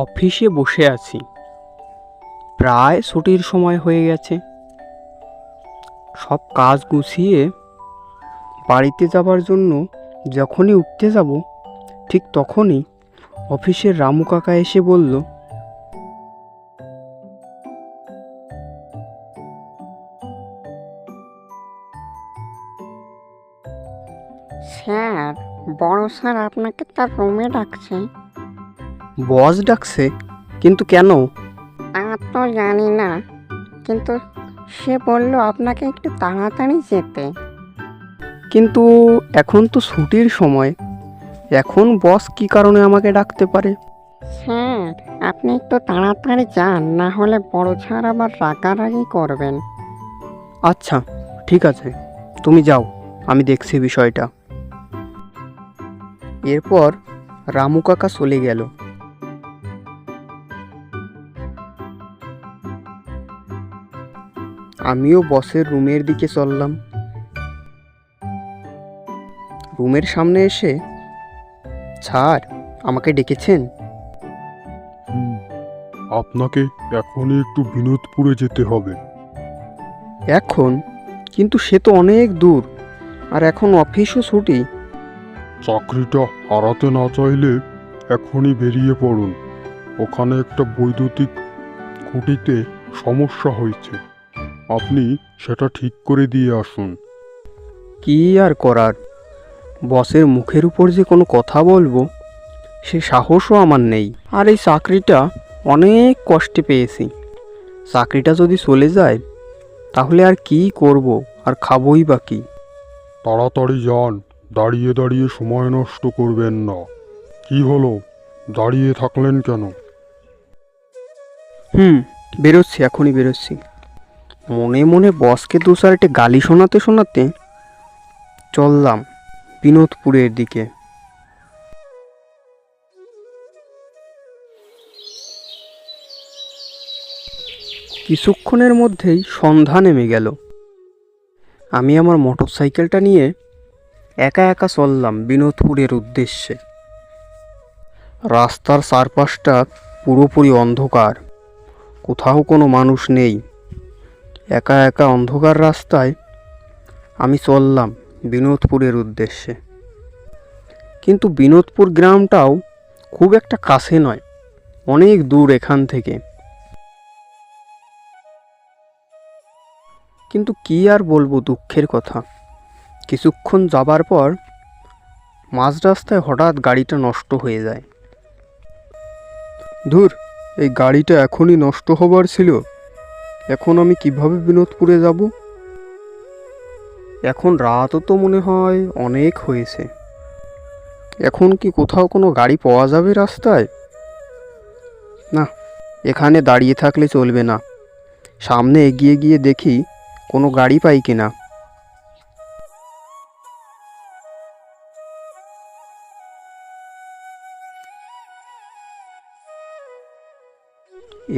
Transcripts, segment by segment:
অফিসে বসে আছি। প্রায় ছুটির সময় হয়ে গেছে। সব কাজ গুছিয়ে বাড়িতে যাবার জন্য যখনই উঠতে যাব, ঠিক তখনই অফিসের রামু কাকা এসে বলল, স্যার, বড় স্যার আপনাকে তার রুমে ডাকছে। বস ডাকছে কিন্তু কেন? তো জানি না কিন্তু সে বলল আপনাকে একটু তাড়াতাড়ি যেতে। কিন্তু এখন তো ছুটির সময় এখন বস কি কারণে আমাকে ডাকতে পারে? স্যার আপনি একটু তাড়াতাড়ি যান না হলে বড় স্যার আবার রাগারাগি করবেন। আচ্ছা ঠিক আছে তুমি যাও আমি দেখছি বিষয়টা। এরপর রামু কাকা চলে গেল। আমিও বসের রুমের দিকে চললাম। রুমের সামনে এসে ছাড় আমাকে ডেকেছেন? আপনাকে এখনই একটু বিনোদপুরে যেতে হবে। এখন? কিন্তু সে তো অনেক দূর। আর এখন অফিসও ছুটি। চাকরিটা হারাতে না চাইলে এখনই বেরিয়ে পড়ুন। ওখানে একটা বৈদ্যুতিক খুঁটিতে সমস্যা হয়েছে। আপনি সেটা ঠিক করে দিয়ে আসুন। কি আর করার? বসের মুখের উপর যে কোনো কথা বলব সে সাহসও আমার নেই। আর এই চাকরিটা অনেক কষ্টে পেয়েছি। চাকরিটা যদি চলে যায় তাহলে আর কি করব আর খাবই বা কি? তাড়াতাড়ি যান দাঁড়িয়ে দাঁড়িয়ে সময় নষ্ট করবেন না। কি হলো? দাঁড়িয়ে থাকলেন কেন? হুম বেরোচ্ছি এখনই বেরোচ্ছি। মনে মনে বসকে দু চারটে গালি শোনাতে শোনাতে চললাম বিনোদপুরের দিকে। কিছুক্ষণের মধ্যেই সন্ধ্যা নেমে গেল। আমি আমার মোটরসাইকেলটা নিয়ে একা একা চললাম বিনোদপুরের উদ্দেশ্যে। রাস্তার চারপাশটা পুরোপুরি অন্ধকার। কোথাও কোনো মানুষ নেই। একা একা অন্ধকার রাস্তায় আমি চললাম বিনোদপুরের উদ্দেশ্যে। কিন্তু বিনোদপুর গ্রামটাও খুব একটা কাছে নয়, অনেক দূর এখান থেকে। কিন্তু কি আর বলব দুঃখের কথা। কিছুক্ষণ যাবার পর মাঝ রাস্তায় হঠাৎ গাড়িটা নষ্ট হয়ে যায়। ধুর, এই গাড়িটা এখনই নষ্ট হবার ছিল। এখন আমি কীভাবে বিনোদপুরে যাব? এখন রাতও তো মনে হয় অনেক হয়েছে। এখন কি কোথাও কোনো গাড়ি পাওয়া যাবে রাস্তায়? না, এখানে দাঁড়িয়ে থাকলে চলবে না। সামনে এগিয়ে গিয়ে দেখি কোনো গাড়ি পাই কিনা।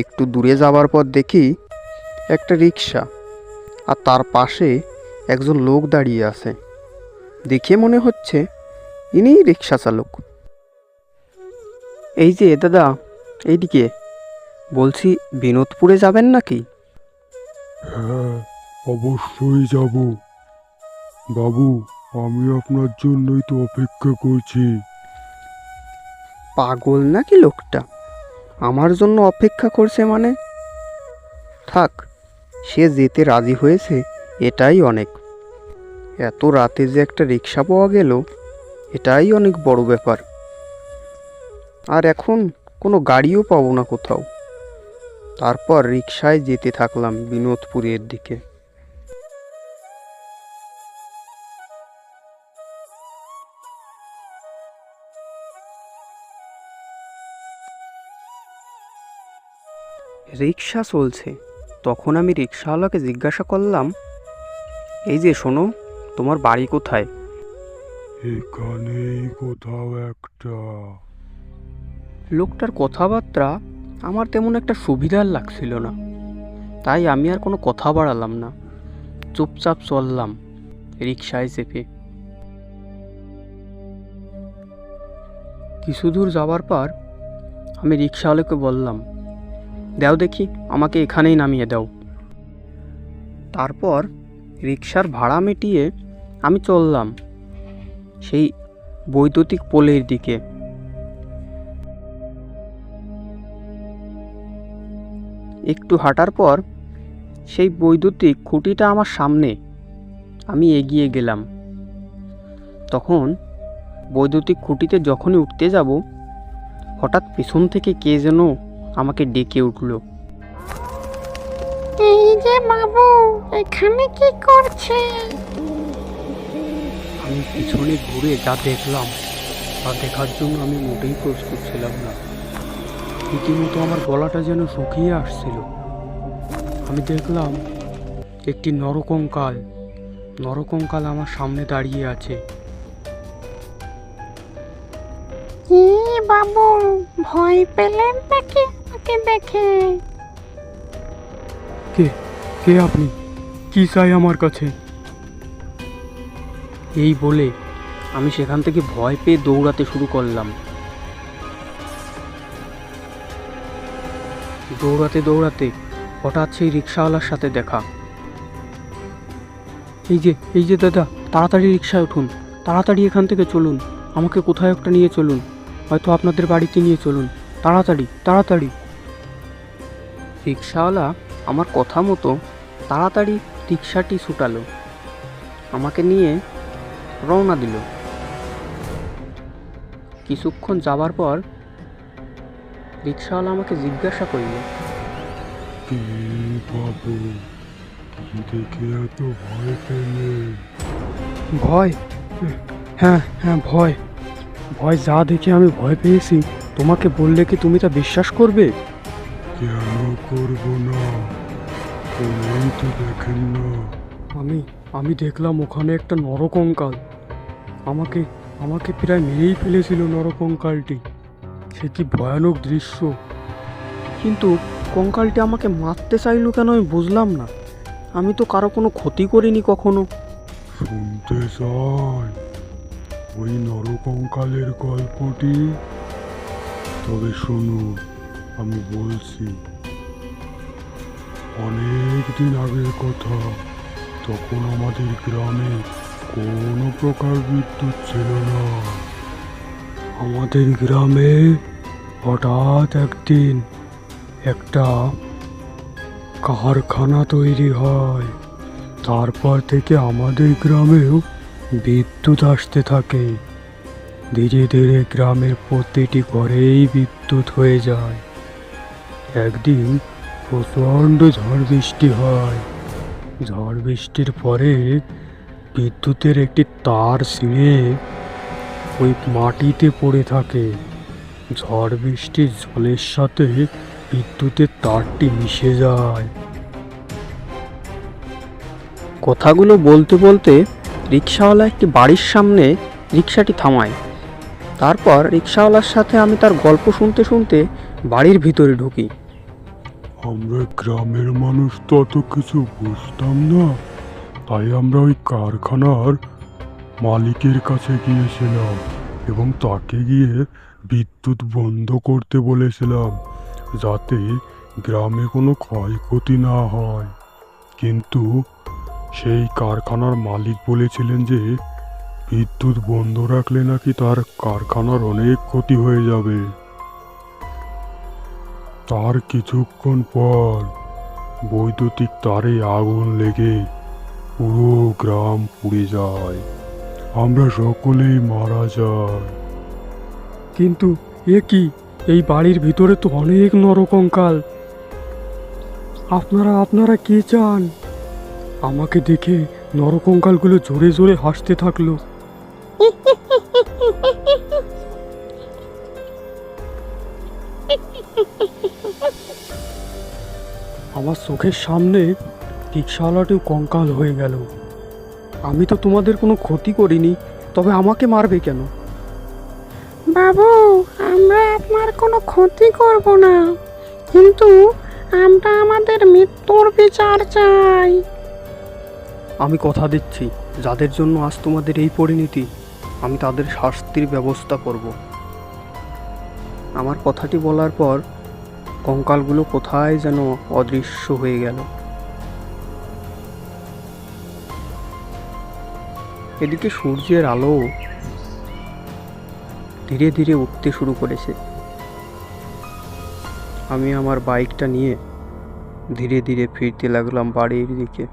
একটু দূরে যাবার পর দেখি একটা রিক্সা আর তার পাশে একজন লোক দাঁড়িয়ে আছে। দেখে মনে হচ্ছে ইনিই রিক্সা চালক। এই যে দাদা এইদিকে। বলছি বিনোদপুরে যাবেন নাকি? হ্যাঁ অবশ্যই যাব। বাবু আমি আপনার জন্যই তো অপেক্ষা করছি। পাগল নাকি লোকটা? আমার জন্য অপেক্ষা করছে মানে? থাক সে যেতে রাজি হয়েছে, এটাই অনেক। এত রাতে যে একটা রিক্সা পাওয়া গেল, এটাই অনেক বড় ব্যাপার। আর এখন কোনো গাড়িও পাবো না কোথাও। তারপর রিক্সায় যেতে থাকলাম বিনোদপুরের দিকে। রিক্সা চলছে। তখন আমি রিক্সাওয়ালাকে জিজ্ঞাসা করলাম এই যে শোনো তোমার বাড়ি কোথায়? এখানেই কোথাও একটা। লোকটার কথাবার্তা আমার তেমন একটা সুবিধার লাগছিল না তাই আমি আর কোনো কথা বাড়ালাম না চুপচাপ চললাম রিক্সায় চেপে। কিছু দূর যাওয়ার পর আমি রিক্সাওয়ালাকে বললাম দাও দেখি, আমাকে এখানেই নামিয়ে দাও। তারপর রিক্সার ভাড়া মিটিয়ে আমি চললাম সেই বৈদ্যুতিক পোলের দিকে। একটু হাঁটার পর সেই বৈদ্যুতিক খুঁটিটা আমার সামনে, আমি এগিয়ে গেলাম। তখন বৈদ্যুতিক খুঁটিতে যখনই উঠতে যাব, হঠাৎ পেছন থেকে কে যেন আমাকে ডেকে উঠল। এই যে বাবু এখানে কি করছে? আমি পিছনে ঘুরে যা দেখলাম তা দেখার জন্য আমি মোটেই প্রস্তুত ছিলাম না। রীতিমতো আমার গলাটা যেন শুকিয়ে আসছিল। আমি দেখলাম একটি নরকঙ্কাল নরকঙ্কাল আমার সামনে দাঁড়িয়ে আছে। বাবু ভয় পেলেন নাকি? আমাকে দেখে কে কে আপনি? কি চাই আমার কাছে? এই বলে আমি সেখান থেকে ভয় পেয়ে দৌড়াতে শুরু করলাম। দৌড়াতে দৌড়াতে হঠাৎ সেই রিক্সাওয়ালার সাথে দেখা। এই যে এই যে দাদা তাড়াতাড়ি রিক্সায় উঠুন। তাড়াতাড়ি এখান থেকে চলুন। আমাকে কোথায় একটা নিয়ে চলুন। হয়তো আপনাদের বাড়িতে নিয়ে চলুন। তাড়াতাড়ি তাড়াতাড়ি। রিক্সাওয়ালা আমার কথা মতো তাড়াতাড়ি রিক্সাটি ছুটালো। আমাকে নিয়ে রওনা দিল। কিছুক্ষণ যাবার পর রিক্সাওয়ালা আমাকে জিজ্ঞাসা করল ভয় হ্যাঁ হ্যাঁ ভয়। ভয় যা দেখে আমি ভয় পেয়েছি তোমাকে বললে কি তুমি তা বিশ্বাস করবে? করব না। তো দেখেন না। আমি আমি দেখলাম ওখানে একটা নরকঙ্কাল। আমাকে আমাকে প্রায় মেরেই ফেলেছিল নরকঙ্কালটি। সে কি ভয়ানক দৃশ্য। কিন্তু কঙ্কালটি আমাকে মারতে চাইলো কেন আমি বুঝলাম না। আমি তো কারও কোনো ক্ষতি করিনি কখনো। শুনতে চাই। ওই নরকঙ্কালের গল্পটি। তবে শুনুন আমি বলছি অনেক দিন আগের কথা। তখন আমাদের গ্রামে কোনো প্রকার বিদ্যুৎ ছিল না। আমাদের গ্রামে হঠাৎ একদিন একটা কারখানা তৈরি হয়। তারপর থেকে আমাদের গ্রামেও বিদ্যুৎ আসতে থাকে। ধীরে ধীরে গ্রামের প্রতিটি ঘরেই বিদ্যুৎ হয়ে যায়। একদিন প্রচণ্ড ঝড় বৃষ্টি হয়। ঝড় বৃষ্টির পরে বিদ্যুতের একটি তার ছিঁড়ে ওই মাটিতে পড়ে থাকে। ঝড় বৃষ্টির জলের সাথে বিদ্যুতের তারটি মিশে যায়। কথাগুলো বলতে বলতে রিক্সাওয়ালা একটি বাড়ির সামনে রিক্সাটি থামায়। তারপর রিক্সাওয়ালার সাথে আমি তার গল্প শুনতে শুনতে বাড়ির ভিতরে ঢুকি। আমরা গ্রামের মানুষ তো অত কিছু বুঝতাম না। তাই আমরা ওই কারখানার মালিকের কাছে গিয়েছিলাম এবং তাকে গিয়ে বিদ্যুৎ বন্ধ করতে বলেছিলাম যাতে গ্রামে কোনো ক্ষয়ক্ষতি না হয়। কিন্তু সেই কারখানার মালিক বলেছিলেন যে, বিদ্যুৎ বন্ধ রাখলে নাকি তার কারখানার অনেক ক্ষতি হয়ে যাবে। তার কিছুক্ষণ পর বৈদ্যুতিক তারে আগুন লেগে পুরো গ্রাম পুড়ে যায়। আমরা সকলেই মারা যাই। কিন্তু এ কি? এই বাড়ির ভিতরে তো অনেক নরকঙ্কাল। আপনারা আপনারা কে চান? আমাকে দেখে নরকঙ্কালগুলো জোরে জোরে হাসতে থাকল। আমার চোখের সামনে রিক্সাওয়ালাটিও কঙ্কাল হয়ে গেল। আমি তো তোমাদের কোনো ক্ষতি করিনি তবে আমাকে মারবে কেন? বাবু আমরা আপনার কোনো ক্ষতি করব না। কিন্তু আমরা আমাদের মৃত্যুর বিচার চাই। আমি কথা দিচ্ছি যাদের জন্য আজ তোমাদের এই পরিণতি আমি তাদের শাস্তির ব্যবস্থা করব। আমার কথাটি বলার পর কঙ্কালগুলো কোথায় যেন অদৃশ্য হয়ে গেল। এদিকে সূর্যের আলো ধীরে ধীরে উঠতে শুরু করেছে। আমি আমার বাইকটা নিয়ে ধীরে ধীরে ফিরতে লাগলাম বাড়ির দিকে।